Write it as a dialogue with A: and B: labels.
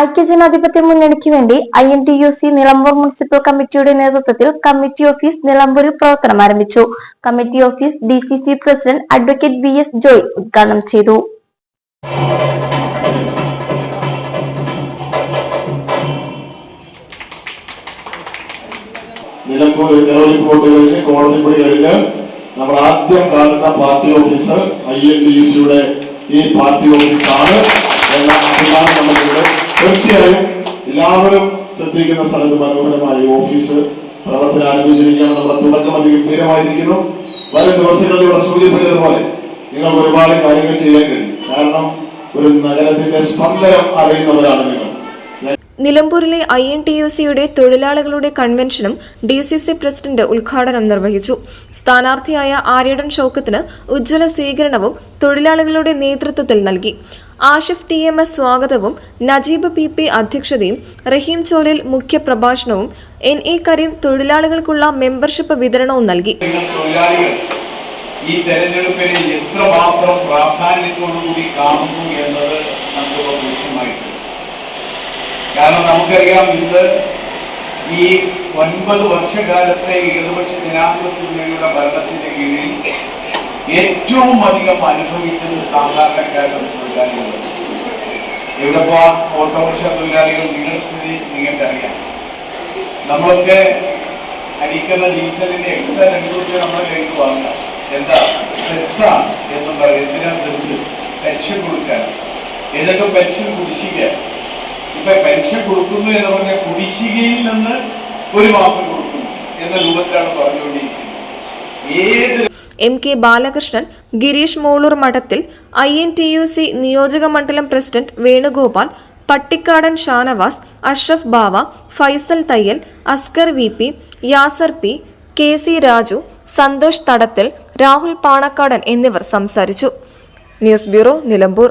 A: ഐക്യജനാധിപത്യ മുന്നണിക്ക് വേണ്ടി I N T U C Nilambur municipal കമ്മിറ്റിയുടെ നേതൃത്വത്തിൽ കമ്മിറ്റി ഓഫീസ് നിലമ്പൂരിൽ പ്രവർത്തനം ആരംഭിച്ചു. Committee office D C C president advocate V S Joy ഉദ്ഘാടനം ചെയ്തു.
B: നമ്മൾ ആദ്യം പാർട്ടി ഓഫീസ് ഈ പാർട്ടി ഓഫീസാണ് എന്ന അഭിമാനം എല്ലാവരും ശ്രദ്ധിക്കുന്ന സ്ഥലത്ത് മനോഹരമായ ഓഫീസ് പ്രവർത്തനം ആരംഭിച്ചിരിക്കുകയാണ്. നമ്മുടെ തുടക്കം അതിഗംഭീരമായിരിക്കുന്നു വരും ദിവസങ്ങളിൽ ഇവിടെ സൂചിപ്പിച്ചതുപോലെ നിങ്ങൾക്ക് ഒരുപാട് കാര്യങ്ങൾ ചെയ്യാൻ കഴിയും. കാരണം ഒരു നഗരത്തിന്റെ സ്പന്ദനം അറിയുന്നവരാണ് നിങ്ങൾ.
C: നിലമ്പൂരിലെ ഐ എൻ ടി യു സിയുടെ തൊഴിലാളികളുടെ കൺവെൻഷനും ഡി സി സി പ്രസിഡന്റ് ഉദ്ഘാടനം നിർവഹിച്ചു. സ്ഥാനാർത്ഥിയായ ആര്യടൻ ഷൗക്കത്തിന് ഉജ്ജ്വല സ്വീകരണവും തൊഴിലാളികളുടെ നേതൃത്വത്തിൽ നൽകി. ആഷിഫ് ടി എം എസ് സ്വാഗതവും നജീബ് പി പി അധ്യക്ഷതയും റഹീം ചോലിൽ മുഖ്യപ്രഭാഷണവും എൻ എ കരീം തൊഴിലാളികൾക്കുള്ള മെമ്പർഷിപ്പ് വിതരണവും നൽകി.
D: ഈ തെരഞ്ഞെടുപ്പിനെ എത്രമാത്രം പ്രാധാന്യത്തോടുകൂടി കാണുന്നു എന്നത് നമുക്ക് ബോധ്യമായിട്ടുണ്ട് കാരണം നമുക്കറിയാം ഇന്ന് ഈ ഒൻപത് വർഷകാലത്തെ ഇടതുപക്ഷ ജനാധിപത്യ മുന്നണിയുടെ ഭരണത്തിന്റെ കീഴിൽ ഏറ്റവും അധികം അനുഭവിച്ചത് സാധാരണക്കാരും തൊഴിലാളികളും ഇവിടെ പോ ഓട്ടോറിക്ഷ തൊഴിലാളികൾ നിങ്ങളുടെ സ്ഥിതി നിങ്ങൾക്ക് അറിയാം. നമ്മളൊക്കെ അടിക്കുന്ന ഡീസലിന്റെ എക്സ്ട്രാ രണ്ട് രൂപ നമ്മുടെ കയ്യിൽ വാങ്ങാം എന്താ? സെസ്സാണ് എന്ന് പറയും. എന്തിനാ സെസ് പെൻഷൻ കൊടുക്കാൻ. എന്നിട്ട് പെൻഷൻ കുടിശ്ശിക? ഇപ്പൊ പെൻഷൻ കൊടുക്കുന്നു എന്ന് പറഞ്ഞ കുടിശ്ശികയിൽ നിന്ന് ഒരു മാസം കൊടുക്കുന്നു എന്ന രൂപത്തിലാണ് പറഞ്ഞുകൊണ്ടിരിക്കുന്നത്. ഏത്
C: M K Balakrishnan Gireesh Moloor Madathil I N T U C നിയോജക മണ്ഡലം president Venugopal Pattikkadan Shanavas Ashraf Bava Faisal Thayyil Askar V P Yasar P K C Raju Santhosh Thadathil Rahul Panakkadan എന്നിവർ സംസാരിച്ചു. News bureau Nilambur.